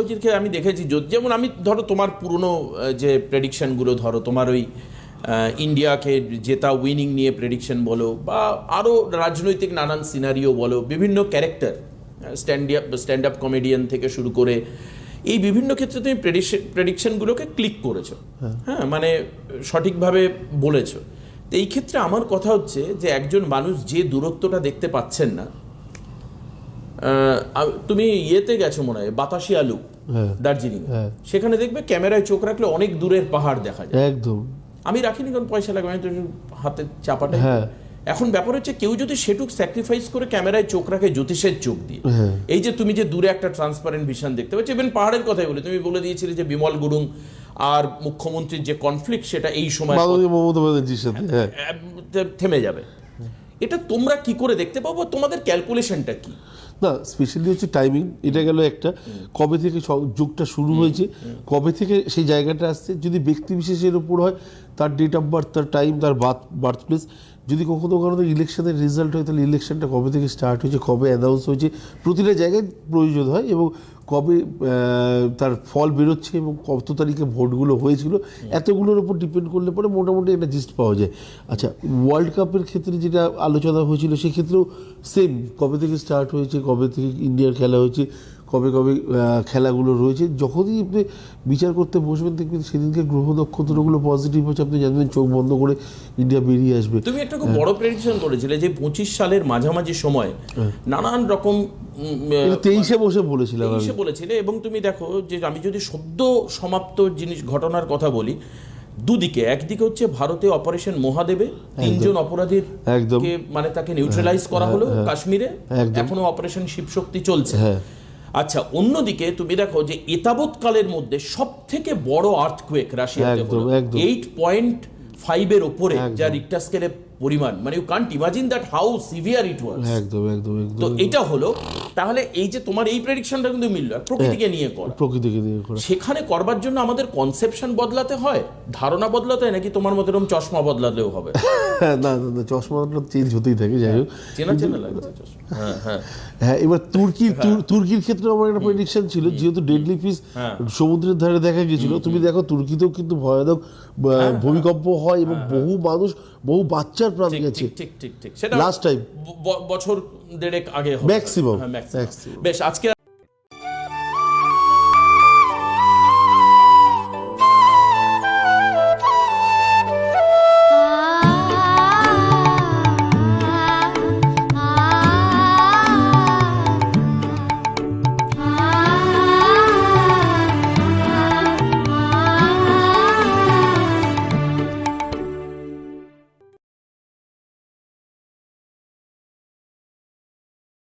ক্ষেত্রে আমি দেখেছি যেমন আমি ধরো তোমার পুরনো যে প্রেডিকশনগুলো ধরো তোমার ওই ইন্ডিয়াকে জেতা উইনিং নিয়ে প্রেডিকশন বলো বা আরও রাজনৈতিক নানান সিনারিও বলো বিভিন্ন character stand up stand up comedian থেকে শুরু করে এই বিভিন্ন ক্ষেত্রে তুমি প্রেডিকশনগুলোকে ক্লিক করেছ। হ্যাঁ মানে সঠিকভাবে বলেছ। তো এই ক্ষেত্রে আমার কথা হচ্ছে যে একজন মানুষ যে দূরত্বটা দেখতে পাচ্ছেন না তুমি ইয়েতে গেছো মনে হয় বাতাসি আলু হ্যাঁ। দার্জিলিং হ্যাঁ। সেখানে দেখবে ক্যামেরায় চোখ রাখলে অনেক দূরের পাহাড় দেখা যায়। একদম। আমি রাখিনি কারণ পয়সা লাগবে আমি তো হাতে চাপাটা হ্যাঁ। এখন ব্যাপার হচ্ছে কেউ যদি সেটুক স্যাক্রিফাইস করে ক্যামেরায় চোখ রাখে জ্যোতিষের চোখ দিয়ে। এই যে তুমি যে দূরে একটা ট্রান্সপারেন্ট ভিশন দেখতে পাচ্ছ ইভেন পাহাড়ের কথাই বলে তুমি বলে দিয়েছিলে যে বিমল গুরুং আর মুখ্যমন্ত্রীর যে কনফ্লিক্ট সেটা এই সময় থেমে যাবে। এটা তোমরা কি করে দেখতে পাবো? তোমাদের ক্যালকুলেশনটা কি? না স্পেশালি হচ্ছে টাইমিং এটা গেল একটা। কবে থেকে যুগটা শুরু হয়েছে কবে থেকে সেই জায়গাটা আসছে যদি ব্যক্তি বিশেষের উপর হয় তার ডেট অফ বার্থ তার টাইম তার বার্থ বার্থ প্লেস যদি কখনো কখনো ইলেকশনের রেজাল্ট হয় তাহলে ইলেকশনটা কবে থেকে স্টার্ট হয়েছে কবে অ্যানাউন্স হয়েছে প্রতিটা জায়গায় প্রয়োজন হয় এবং কবে তার ফল বেরোচ্ছে এবং কত তারিখে ভোটগুলো হয়েছিল এতগুলোর উপর ডিপেন্ড করলে পরে মোটামুটি একটা জিস্ট পাওয়া যায়। আচ্ছা ওয়ার্ল্ড কাপের ক্ষেত্রে যেটা আলোচনা হয়েছিল সেক্ষেত্রেও সেম কবে থেকে স্টার্ট হয়েছে কবে থেকে ইন্ডিয়ার খেলা হয়েছে কবে কবে খেলাগুলো রয়েছে যখনই আপনি বিচার করতে বসবেন দেখবেন সেদিনকে গ্রহ নক্ষত্রগুলো পজিটিভ হচ্ছে আপনি জানবেন চোখ বন্ধ করে ইন্ডিয়া বেরিয়ে আসবে। তুমি একটা খুব বড় প্রেডিকশন করেছিলে যে পঁচিশ সালের মাঝামাঝি সময় নানান রকম তেইশে বসে বলেছিলাম তেইশে বলেছিলে এবং তুমি দেখো যে আমি যদি সদ্য সমাপ্ত জিনিস ঘটনার কথা বলি দুদিকে একদিকে হচ্ছে ভারতে অপারেশন মহাদেবে তিনজন অপরাধীর মানে তাকে নিউট্রালাইজ করা হলো কাশ্মীরে। এখনও অপারেশন শিবশক্তি চলছে। হ্যাঁ। আচ্ছা অন্যদিকে তুমি দেখো যে এতাবৎ কালের মধ্যে সব থেকে বড় আর্থকুয়েক রাশিয়াতে হলো। এইট পয়েন্ট ফাইভের ওপরে। যা রিক্টার স্কেলে পরিমাণ। মানে you can't imagine that how severe it was একদম একদম। তো এটা হলো তাহলে এই যে তোমার এই প্রেডিকশনটা কিন্তু মিলল প্রকৃতিকে নিয়ে কর। প্রকৃতিকে নিয়ে করা। সেখানে করবার জন্য আমাদের কনসেপশন বদলাতে হয়? ধারণা বদলাতে হয় নাকি তোমার মতো এরকম চশমা বদলালেও হবে? হ্যাঁ, না না চশমাটা চেঞ্জ হতেই থাকে যাই হোক। চেনা চেনা লাগছে চশমা। হ্যাঁ হ্যাঁ হ্যাঁ। এবার তুর্কি তুর্কির ক্ষেত্রে আমার একটা প্রেডিকশন ছিল যেহেতু ডেডলি ফিস হ্যাঁ। সমুদ্রের ধারে দেখা গেছিল তুমি দেখো তুর্কিতেও কিন্তু ভয়ানক হ্যাঁ, ভূমিকম্প হয় এবং বহু মানুষ বহু বাচ্চার প্রাণ গেছে ঠিক ঠিক ঠিক ঠিক। সেটা লাস্ট টাইম বছর দেড়েক আগে maximum। বেশ আজকে